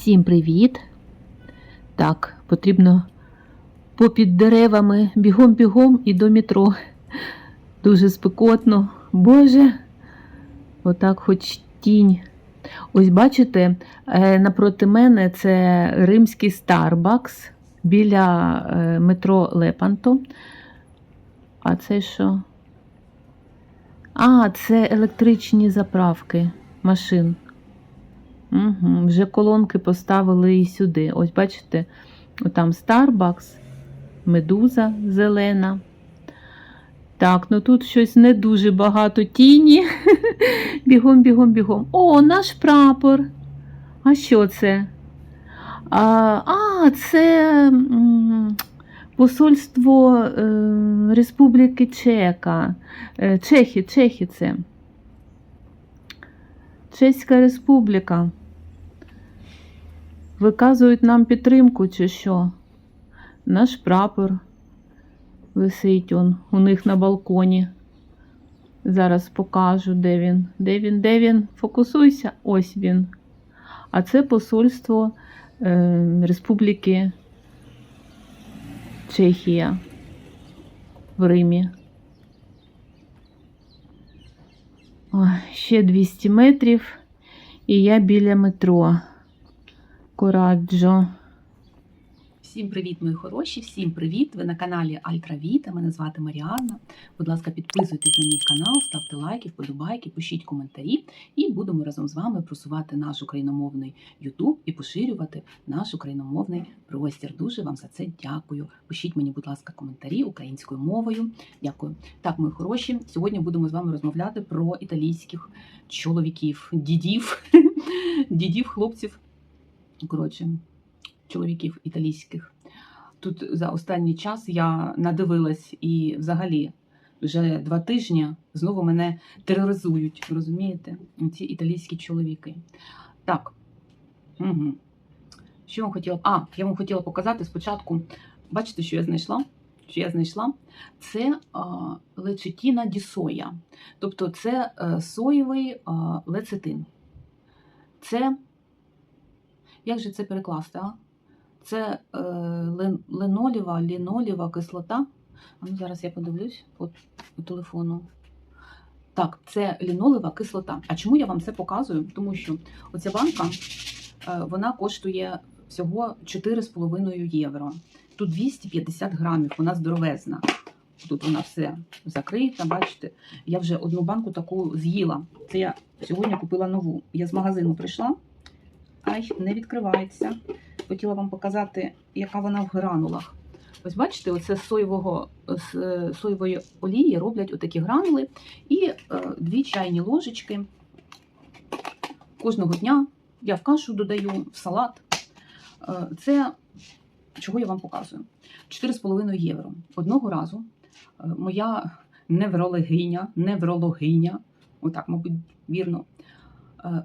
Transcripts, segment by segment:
Всім привіт! Так, потрібно попід деревами бігом-бігом і до метро. Дуже спекотно. Боже, отак хоч тінь. Ось бачите, е, напроти мене це римський Starbucks біля е, метро Лепанто. А це що? А, це електричні заправки машин. Угу. Вже колонки поставили і сюди. Ось бачите, там Starbucks, медуза зелена. Так, ну тут щось не дуже багато тіні. Бігом, бігом, бігом. О, наш прапор. А що це? А, а це посольство е, Республіки Чека. Е, Чехи, Чехи це. Чеська Республіка. Виказують нам підтримку, чи що? Наш прапор висить он у них на балконі. Зараз покажу, де він. Де він, де він? Фокусуйся. Ось він. А це посольство е, Республіки Чехія в Римі. Ще 200 метрів, і я біля метро. Кораджо. Всім привіт, мої хороші! Всім привіт! Ви на каналі Альтравіта. Мене звати Маріанна. Будь ласка, підписуйтесь на мій канал, ставте лайки, вподобайки, пишіть коментарі, і будемо разом з вами просувати наш україномовний YouTube і поширювати наш україномовний простір. Дуже вам за це дякую. Пишіть мені, будь ласка, коментарі українською мовою. Дякую. Так, мої хороші. Сьогодні будемо з вами розмовляти про італійських чоловіків, дідів, дідів, хлопців. Коротше, чоловіків італійських. Тут за останній час я надивилась і взагалі вже два тижні знову мене тероризують, розумієте? Ці італійські чоловіки. Так. Угу. Що я вам хотіла? А, я вам хотіла показати спочатку. Бачите, що я знайшла? Що я знайшла? Це а, лечетіна дісоя. Тобто це а, соєвий лецитин. Це. Як же це перекласти? а? Це е, лен, леноліва, ліноліва кислота. Ну, зараз я подивлюсь по, по телефону. Так, це лінолева кислота. А чому я вам це показую? Тому що оця банка е, вона коштує всього 4,5 євро. Тут 250 грамів, вона здоровезна. Тут вона все закрита, бачите. Я вже одну банку таку з'їла. Це я сьогодні купила нову. Я з магазину прийшла. Ай, не відкривається. Хотіла вам показати, яка вона в гранулах. Ось бачите, оце з соєвого, з е, соєвої олії роблять отакі гранули і е, дві чайні ложечки. Кожного дня я в кашу додаю, в салат. Е, це чого я вам показую? 4,5 євро. Одного разу моя неврологиня, неврологиня, отак, мабуть, вірно,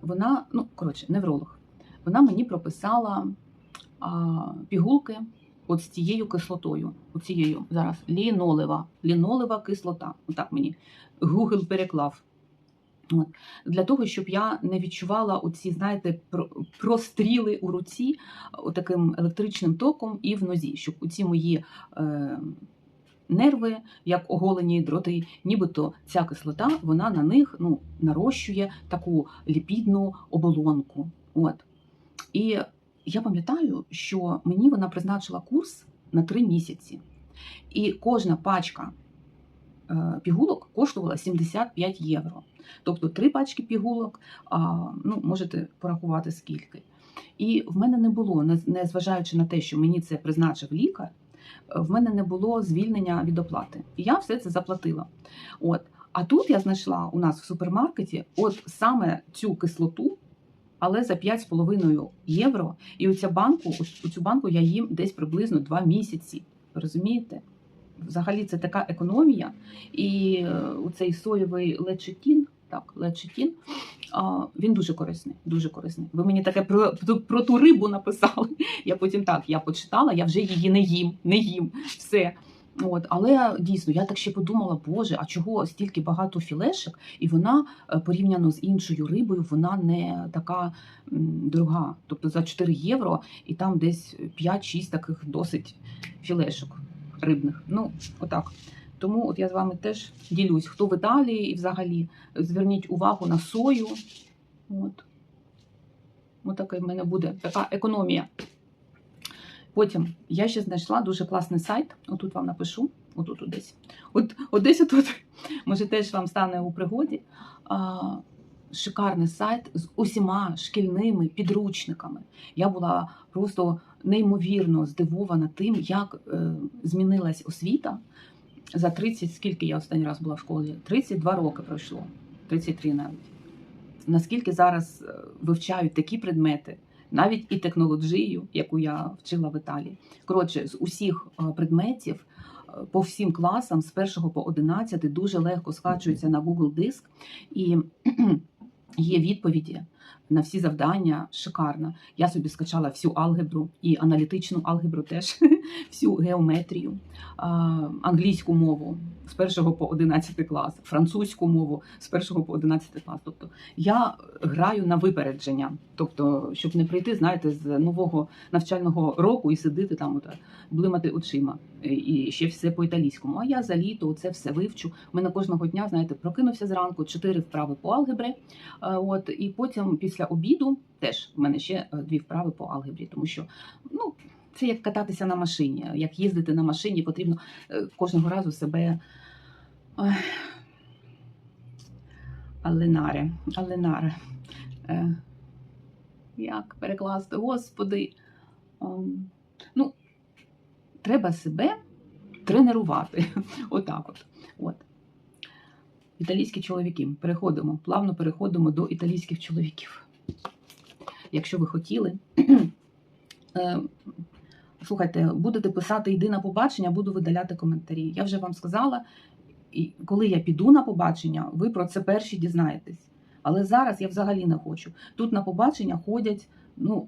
вона, ну, коротше, невролог, вона мені прописала а, пігулки от з цією кислотою. Оцією зараз лінолева, лінолева кислота. Отак мені Google переклав. От. Для того, щоб я не відчувала оці, знаєте, простріли у руці таким електричним током і в нозі, щоб оці мої е, нерви, як оголені дроти, нібито ця кислота, вона на них ну, нарощує таку ліпідну оболонку. От. І я пам'ятаю, що мені вона призначила курс на три місяці. І кожна пачка е, пігулок коштувала 75 євро. Тобто три пачки пігулок, ну, можете порахувати скільки. І в мене не було, не- незважаючи на те, що мені це призначив лікар, в мене не було звільнення від оплати. І я все це заплатила. От. А тут я знайшла у нас в супермаркеті от саме цю кислоту, але за 5,5 євро. І оця банку, ось цю банку я їм десь приблизно 2 місяці. Розумієте? Взагалі це така економія. І е, цей соєвий лечетін, так, лечетін, він дуже корисний. Дуже корисний. Ви мені таке про, про ту рибу написали. Я потім так, я почитала, я вже її не їм, не їм. Все. От, але дійсно, я так ще подумала, боже, а чого стільки багато філешок, і вона е, порівняно з іншою рибою, вона не така дорога. Тобто за 4 євро і там десь 5-6 таких досить філешок рибних. Ну, отак. Тому от я з вами теж ділюсь, хто в Італії і взагалі зверніть увагу на сою. От. Ось в мене буде така економія. Потім я ще знайшла дуже класний сайт. Отут вам напишу. Отут от десь. От, от десь отут. Може, теж вам стане у пригоді. Шикарний сайт з усіма шкільними підручниками. Я була просто неймовірно здивована тим, як е, змінилась освіта за 30, скільки я останній раз була в школі? 32 роки пройшло, 33 навіть. Наскільки зараз е, вивчають такі предмети, навіть і технологію, яку я вчила в Італії. Коротше, з усіх е, предметів е, по всім класам з 1 по 11 дуже легко скачується на Google диск і є відповіді на всі завдання. Шикарно. Я собі скачала всю алгебру і аналітичну алгебру теж, всю геометрію, англійську мову з 1 по 11 клас, французьку мову з 1 по 11 клас. Тобто я граю на випередження, тобто, щоб не прийти, знаєте, з нового навчального року і сидіти там, от, блимати очима, і- ще все по італійському. А я за літо це все вивчу. У мене кожного дня, знаєте, прокинувся зранку, чотири вправи по алгебрі. Е, От і потім після обіду теж в мене ще е, дві вправи по алгебрі, тому що ну. Це як кататися на машині, як їздити на машині, потрібно е, кожного разу себе. Аленаре, Аленаре. Як перекласти? Господи. Треба себе тренувати. Отак от. от. Італійські чоловіки. Переходимо, плавно переходимо до італійських чоловіків. Якщо ви хотіли. Е, Слухайте, будете писати йди на побачення, буду видаляти коментарі. Я вже вам сказала, коли я піду на побачення, ви про це перші дізнаєтесь. Але зараз я взагалі не хочу. Тут на побачення ходять ну,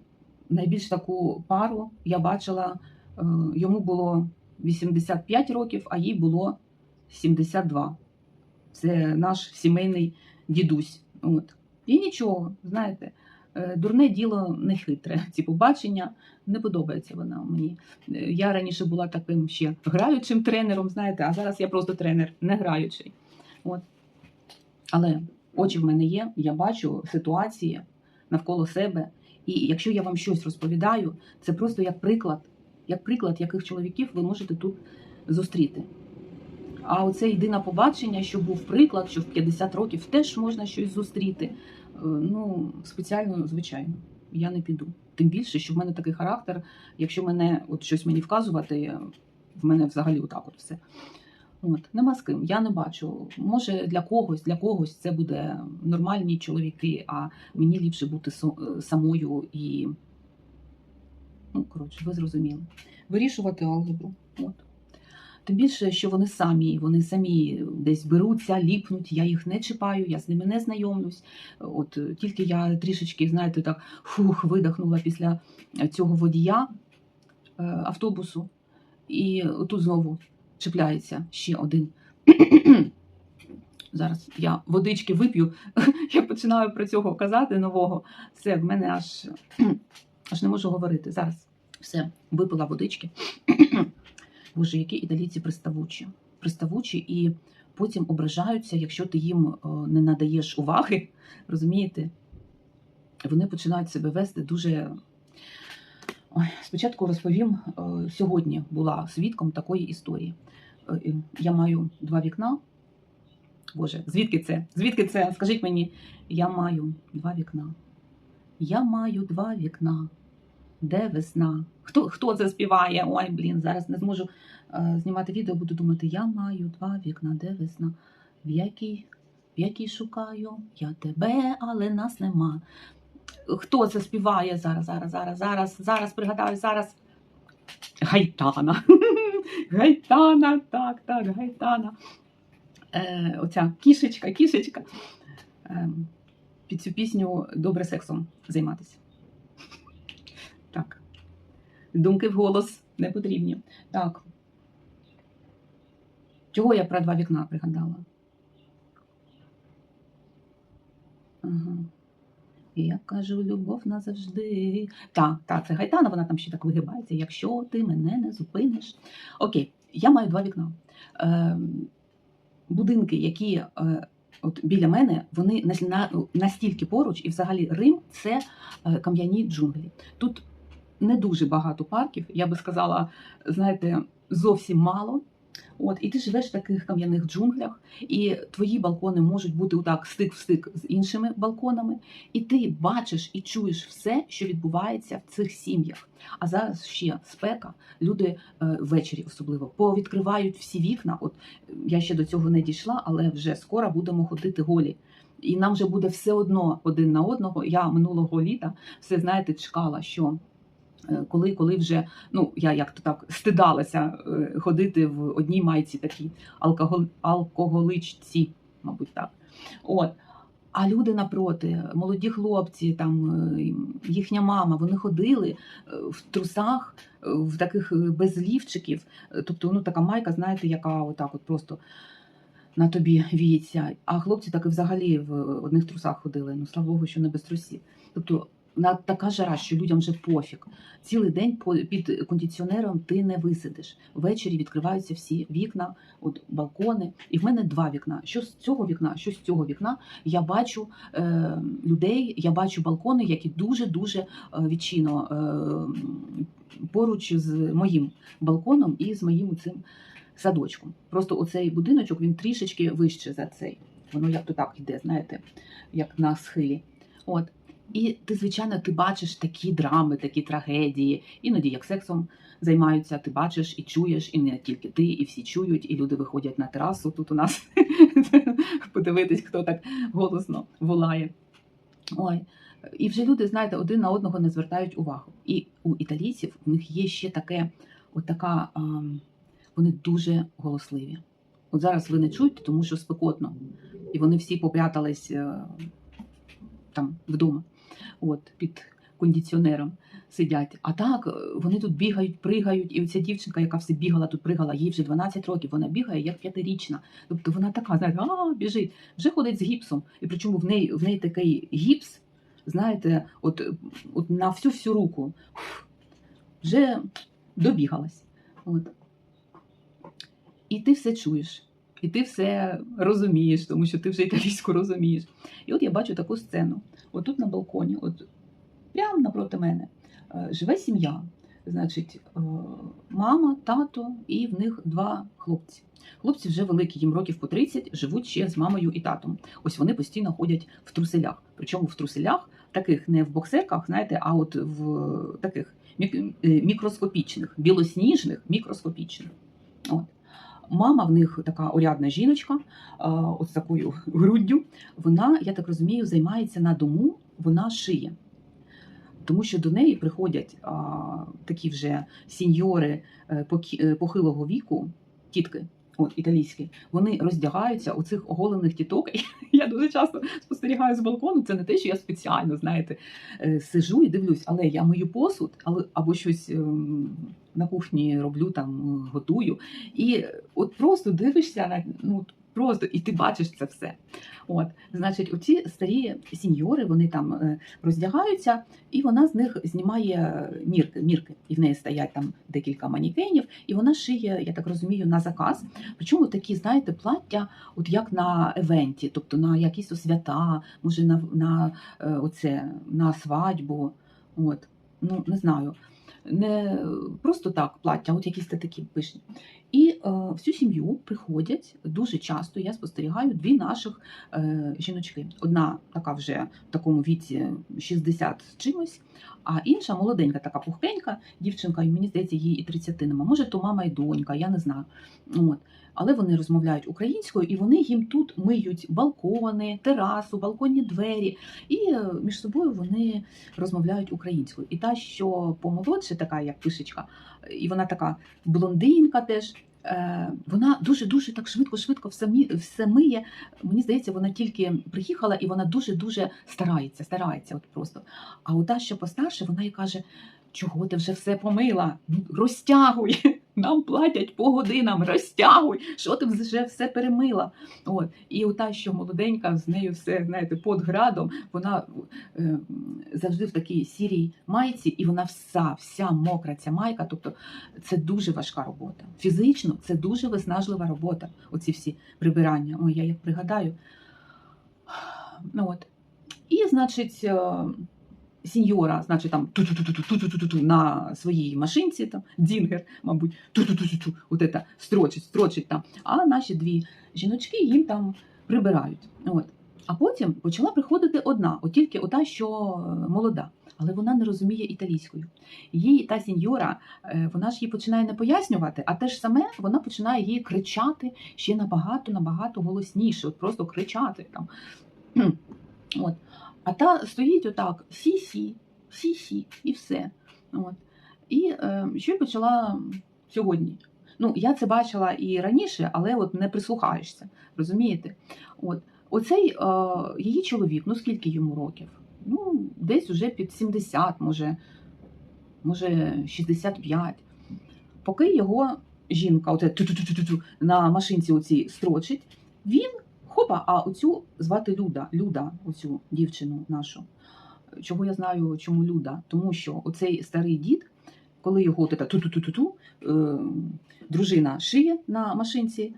найбільш таку пару. Я бачила, йому було 85 років, а їй було 72. Це наш сімейний дідусь. От. І нічого, знаєте, е, дурне діло не хитре. Ці побачення не подобається вона мені. Е, Я раніше була таким ще граючим тренером, знаєте, а зараз я просто тренер, не граючий. От. Але очі в мене є, я бачу ситуації навколо себе. І якщо я вам щось розповідаю, це просто як приклад, як приклад, яких чоловіків ви можете тут зустріти. А оце йди на побачення, що був приклад, що в 50 років теж можна щось зустріти. Е, Ну, спеціально, звичайно, я не піду. Тим більше, що в мене такий характер, якщо мене от щось мені вказувати, в мене взагалі отак от все. От, нема з ким, я не бачу. Може, для когось, для когось це буде нормальні чоловіки, а мені ліпше бути самою і. Ну, коротше, ви зрозуміли. Вирішувати алгебру. От. Тим більше, що вони самі, вони самі десь беруться, ліпнуть, я їх не чіпаю, я з ними не знайомлюсь. От тільки я трішечки, знаєте, так фух, видихнула після цього водія е, автобусу, і тут знову чіпляється ще один. Зараз я водички вип'ю, я починаю про цього казати нового. Все, в мене аж, аж не можу говорити. Зараз все, випила водички. Боже, які італійці приставучі. Приставучі і потім ображаються, якщо ти їм е, не надаєш уваги. Розумієте? Вони починають себе вести дуже. Ой, спочатку розповім, е, сьогодні була свідком такої історії. Е, Я маю два вікна. Боже, звідки це? Звідки це? Скажіть мені, я маю два вікна. Я маю два вікна. Де весна? Хто, хто це співає? Ой, блін, зараз не зможу е, знімати відео, буду думати, я маю два вікна, де весна, в якій, в якій шукаю я тебе, але нас нема. Хто це співає зараз, зараз, зараз, зараз, зараз пригадаю, зараз. Гайтана. Гайтана, так, так, гайтана. Е, оця кішечка, кішечка. Е, під цю пісню добре сексом займатися. Думки вголос не потрібні. Так. Чого я про два вікна пригадала? Ага. Я кажу, любов назавжди. Так, так, це Гайтана, вона там ще так вигибається. Якщо ти мене не зупиниш. Окей, я маю два вікна. Е, будинки, які е, от біля мене, вони на- на- настільки поруч, і взагалі Рим це е, кам'яні джунглі. Тут не дуже багато парків, я би сказала, знаєте, зовсім мало. От, і ти живеш в таких кам'яних джунглях, і твої балкони можуть бути отак стик в стик з іншими балконами, і ти бачиш і чуєш все, що відбувається в цих сім'ях. А зараз ще спека. Люди е, ввечері особливо повідкривають всі вікна. От я ще до цього не дійшла, але вже скоро будемо ходити голі. І нам вже буде все одно один на одного. Я минулого літа все знаєте, чекала, що коли, коли вже ну я як то так стидалася е, ходити в одній майці такій алкоголь, алкоголичці, мабуть, так. От. А люди напроти, молоді хлопці, там е, їхня мама, вони ходили е, в трусах, е, в таких е, без лівчиків. Е, Тобто, ну така майка, знаєте, яка отак от просто на тобі віється. А хлопці так і взагалі в одних трусах ходили. Ну слава Богу, що не без трусів. Тобто така жара, що людям вже пофіг. Цілий день під кондиціонером ти не висидиш. Ввечері відкриваються всі вікна, от балкони. І в мене два вікна. Що з цього вікна, що з цього вікна я бачу е, людей, я бачу балкони, які дуже дуже відчинно е, поруч з моїм балконом і з моїм цим садочком. Просто оцей будиночок він трішечки вище за цей. Воно як то так йде, знаєте, як на схилі. От. І ти, звичайно, ти бачиш такі драми, такі трагедії. Іноді як сексом займаються, ти бачиш і чуєш, і не тільки ти, і всі чують, і люди виходять на терасу тут у нас подивитись, хто так голосно волає. Ой. І вже люди, знаєте, один на одного не звертають увагу. І у італійців в них є ще таке, от така, вони дуже голосливі. От зараз ви не чуєте, тому що спекотно. І вони всі попрятались е, там вдома, от, під кондиціонером сидять. А так, е, вони тут бігають, пригають. І оця дівчинка, яка все бігала, тут пригала, їй вже 12 років, вона бігає як п'ятирічна. Тобто вона така, знаєте, а, біжить, вже ходить з гіпсом. І причому в неї, в неї такий гіпс, знаєте, от, от на всю всю руку. Вже добігалась. От. І ти все чуєш. І ти все розумієш, тому що ти вже італійську розумієш. І от я бачу таку сцену. От тут на балконі, от прямо напроти мене, е, живе сім'я. Значить, е, мама, тато і в них два хлопці. Хлопці вже великі, їм років по 30, живуть ще з мамою і татом. Ось вони постійно ходять в труселях. Причому в труселях, таких не в боксерках, знаєте, а от в таких е, мікроскопічних, білосніжних, мікроскопічних. От. Мама в них така урядна жіночка, е, от з такою груддю. Вона, я так розумію, займається на дому, вона шиє. Тому що до неї приходять а, такі вже сіньори е, е, похилого віку, тітки, от італійські, вони роздягаються у цих оголених тіток. Я дуже часто спостерігаю з балкону. Це не те, що я спеціально, знаєте, е, сижу і дивлюсь, але я мию посуд, але або щось ем, на кухні роблю, там е, готую. І от просто дивишся на ну просто і ти бачиш це все. От, значить, оці старі сіньори, вони там е, роздягаються, і вона з них знімає мірки, мірки. І в неї стоять там декілька манікенів, і вона шиє, я так розумію, на заказ. Причому такі, знаєте, плаття, от як на евенті, тобто на якісь свята, може на, на е, оце, на свадьбу. От, ну не знаю. Не просто так плаття, от якісь та такі пишні. І е, всю сім'ю приходять дуже часто. Я спостерігаю дві наших е, жіночки. Одна така вже в такому віці 60 з чимось, а інша молоденька, така пухкенька дівчинка, і мені здається, їй і 30 нема. Може, то мама і донька, я не знаю. От. Але вони розмовляють українською, і вони їм тут миють балкони, терасу, балконні двері. І е, між собою вони розмовляють українською. І та, що помолодше, така як пишечка, і вона така блондинка теж. Е, Вона дуже дуже так швидко, швидко все, миє. Мені здається, вона тільки приїхала і вона дуже дуже старається, старається, от просто. А ота, що постарше, вона їй каже: чого ти вже все помила? Ну, Розтягуй. Нам платять по годинам, розтягуй, що ти вже все перемила. От. І ота, що молоденька, з нею все, знаєте, під градом, вона е, завжди в такій сірій майці, і вона вся, вся мокра, ця майка. Тобто це дуже важка робота. Фізично це дуже виснажлива робота. Оці всі прибирання. Ой, я як пригадаю. Ну, от. І, значить, сеньора, значить, там ту-ту-ту-ту-ту-ту-ту на своїй машинці, там, Дінгер, мабуть, ту-ту-ту-ту-ту, от это, строчить, строчить там. А наші дві жіночки їм там прибирають. От. А потім почала приходити одна, от тільки ота, що молода, але вона не розуміє італійською. Їй та сеньора, е, вона ж їй починає не пояснювати, а те ж саме вона починає їй кричати ще набагато, набагато голосніше, от просто кричати там. От. А та стоїть отак: сі-сі, сі-сі, і все. От. І е, що я почала сьогодні? Ну, я це бачила і раніше, але от не прислухаєшся, розумієте? От. Оцей е, її чоловік, ну скільки йому років? Ну, десь уже під 70, може, може 65. Поки його жінка оце на машинці оцій строчить, він хопа, а оцю звати Люда, Люда, оцю дівчину нашу. Чого я знаю, чому Люда? Тому що оцей старий дід, коли його ту-ту-ту-ту-ту, е, дружина шиє на машинці,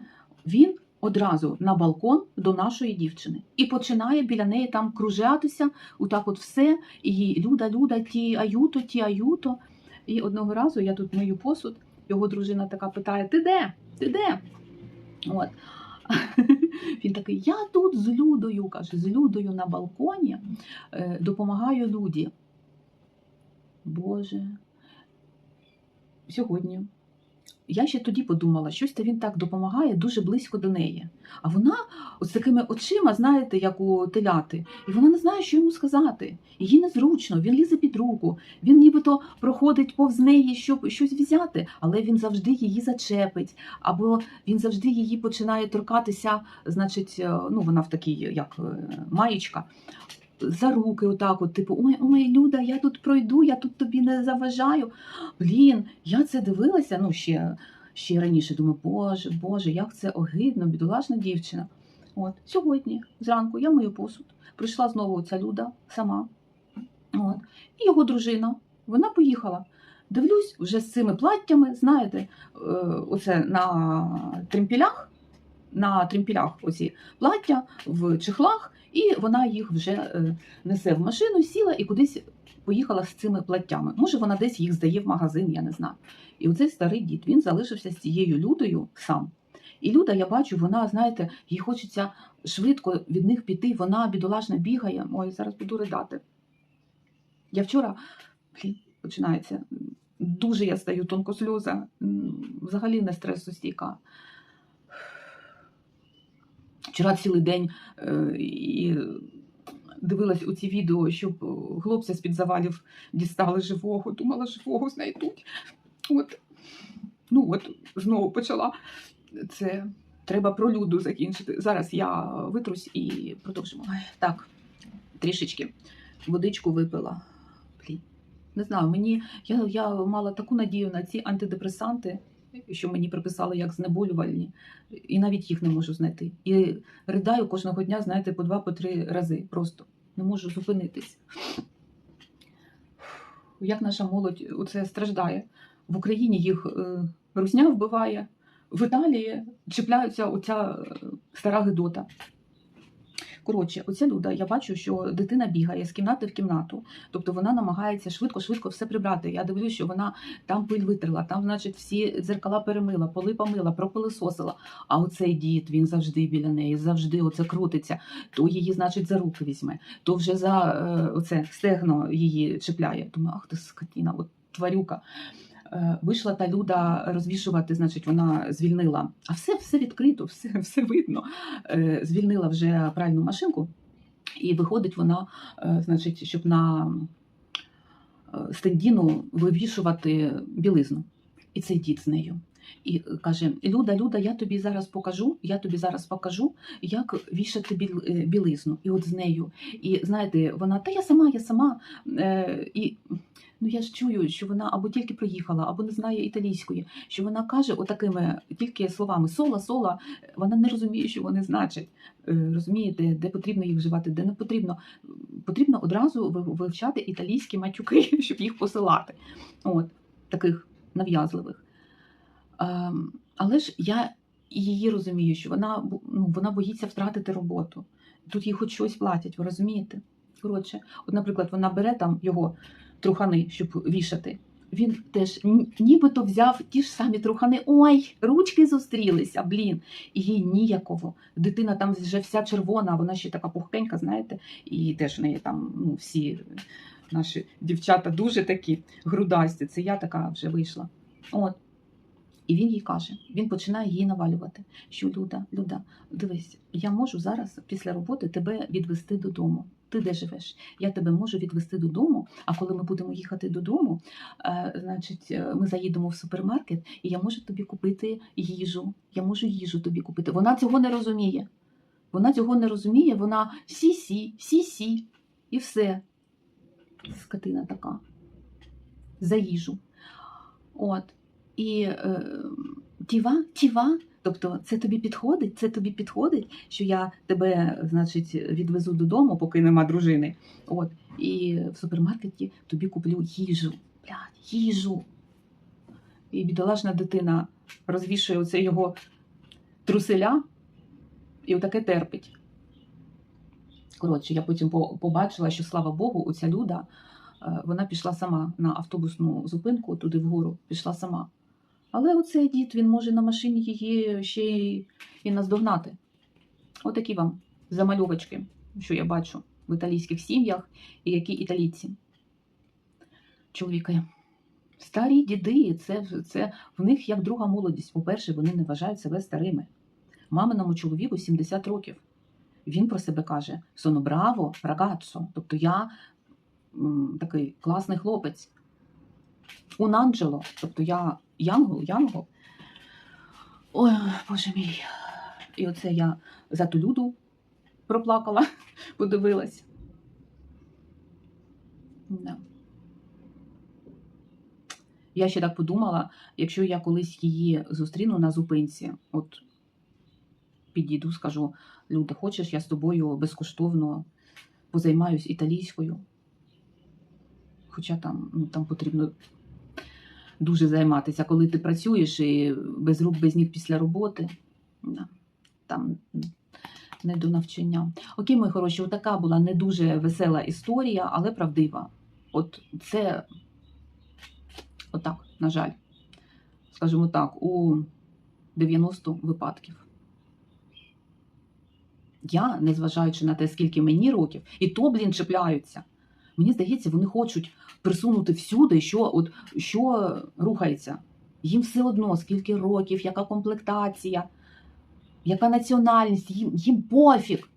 він одразу на балкон до нашої дівчини і починає біля неї там кружатися, отак от все, і Люда, Люда, ті аюто, ті аюто. І одного разу я тут мию посуд, його дружина така питає: Ти де? Ти де? От. Він такий, я тут з Людою, каже, з Людою на балконі е, допомагаю Люді. Боже. Сьогодні. Я ще тоді подумала, щось то він так допомагає дуже близько до неї. А вона з такими очима, знаєте, як у теляти, і вона не знає, що йому сказати. Їй незручно, він лізе під руку, він нібито проходить повз неї, щоб щось взяти, але він завжди її зачепить, або він завжди її починає торкатися, значить, е, ну вона в такій, як е, маєчка. За руки, отак, от, типу, ой, ой, Люда, я тут пройду, я тут тобі не заважаю. Блін, я це дивилася, ну ще, ще раніше. Думаю, боже, боже, як це огидно, бідолашна дівчина. От сьогодні, зранку, я мию посуд. Прийшла знову ця Люда сама. От. І його дружина. Вона поїхала. Дивлюсь, вже з цими платтями, знаєте, е, оце на тремпілях, на тремпілях оці плаття в чехлах, і вона їх вже е, несе в машину, сіла і кудись поїхала з цими платтями. Може, вона десь їх здає в магазин, я не знаю. І оцей старий дід він залишився з цією людою сам. І Люда, я бачу, вона, знаєте, їй хочеться швидко від них піти. Вона бідолашна бігає. Ой, зараз буду ридати. Я вчора, блін, починається. Дуже я стаю тонкосльоза, взагалі не стресостійка. Вчора цілий день е, і дивилась у ці відео, щоб хлопця з-під завалів дістали живого, думала, живого знайдуть. От, ну от знову почала це. Треба про люду закінчити. Зараз я витрусь і продовжимо. Так, трішечки водичку випила. Блін. Не знаю, мені я, я мала таку надію на ці антидепресанти, що мені приписали як знеболювальні, і навіть їх не можу знайти. І ридаю кожного дня, знаєте, по два, по три рази. Просто не можу зупинитись. Як наша молодь це страждає? В Україні їх е, русня вбиває, в Італії чіпляються оця е, стара гидота. Коротше, оця люда, я бачу, що дитина бігає з кімнати в кімнату, тобто вона намагається швидко-швидко все прибрати. Я дивлюся, що вона там пиль витерла, там, значить, всі дзеркала перемила, поли помила, пропилисосила. А оцей дід, він завжди біля неї, завжди оце крутиться. То її, значить, за руки візьме, то вже за е, оце стегно її чіпляє. Думаю, ах ти скотіна, от тварюка. Е, Вийшла та люда розвішувати, значить, вона звільнила. А все все відкрито, все все видно. Е, Звільнила вже пральну машинку, і виходить вона, е, значить, щоб на стендіну вивішувати білизну. І цей дід з нею. І е, каже: Люда, Люда, я тобі зараз покажу, я тобі зараз покажу, як вішати е, білизну. І от з нею. І знаєте, вона, та я сама, я сама. Е, і ну я ж чую, що вона або тільки приїхала, або не знає італійської, що вона каже отакими тільки словами сола, сола, вона не розуміє, що вони значать. Розумієте, де потрібно їх вживати, де не потрібно. Потрібно одразу ви- вивчати італійські матюки, щоб їх посилати. От, таких нав'язливих. Ем, але ж я її розумію, що вона, ну, вона боїться втратити роботу. Тут їй хоч щось платять, ви розумієте? Коротше, от, наприклад, вона бере там його трухани, щоб вішати. Він теж нібито взяв ті ж самі трухани. Ой, ручки зустрілися, блін. І їй ніяково. Дитина там вже вся червона, вона ще така пухкенька, знаєте, і теж в неї там ну, всі наші дівчата дуже такі грудасті. Це я така вже вийшла. От. І він їй каже, він починає їй навалювати, що Люда, Люда, дивись, я можу зараз після роботи тебе відвести додому. Ти де живеш? Я тебе можу відвести додому. А коли ми будемо їхати додому, е, значить, е, ми заїдемо в супермаркет, і я можу тобі купити їжу. Я можу їжу тобі купити. Вона цього не розуміє. Вона цього не розуміє, вона сі-сі, сі-сі, і все. Скотина така. За їжу. От. І е, тіва, тіва. Тобто, це тобі підходить, це тобі підходить, що я тебе, значить, відвезу додому, поки нема дружини. От, і в супермаркеті тобі куплю їжу. Блядь, їжу. І бідолашна дитина розвішує оце його труселя і отаке терпить. Коротше, я потім побачила, що слава Богу, оця люда, е, вона пішла сама на автобусну зупинку туди вгору, пішла сама. Але оцей дід, він може на машині її ще й і наздогнати. Отакі вам замальовочки, що я бачу в італійських сім'ях і які італійці. Чоловіки. Старі діди, це, це в них як друга молодість. По-перше, вони не вважають себе старими. Маминому чоловіку 70 років. Він про себе каже: соно браво, рагаццо. Тобто я м, такий класний хлопець. Angelo, тобто я янгол, янгол. Ой, боже мій. І оце я за ту люду проплакала, подивилась. Да. Я ще так подумала, якщо я колись її зустріну на зупинці, от підійду, скажу, Люда, хочеш, я з тобою безкоштовно позаймаюсь італійською. Хоча там, ну, там потрібно дуже займатися, коли ти працюєш і без рук, без ніг після роботи. Там не до навчання. Окей, мої хороші, отака була не дуже весела історія, але правдива. От це отак, на жаль, скажімо так, у 90 випадків. Я, незважаючи на те, скільки мені років, і то, блін, чіпляються. Мені здається, вони хочуть присунути всюди, що, от, що рухається. Їм все одно, скільки років, яка комплектація, яка національність, їм, їм пофіг.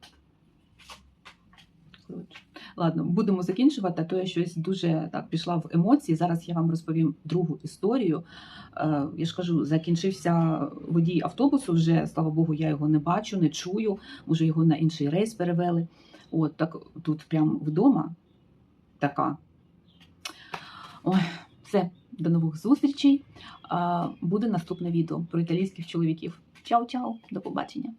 Ладно, будемо закінчувати, а то я щось дуже так пішла в емоції. Зараз я вам розповім другу історію. Е, я ж кажу, закінчився водій автобусу. Вже слава Богу, я його не бачу, не чую. Може, його на інший рейс перевели. От так тут прямо вдома така. Ой, все, до нових зустрічей. Буде наступне відео про італійських чоловіків. Чао-чао, до побачення.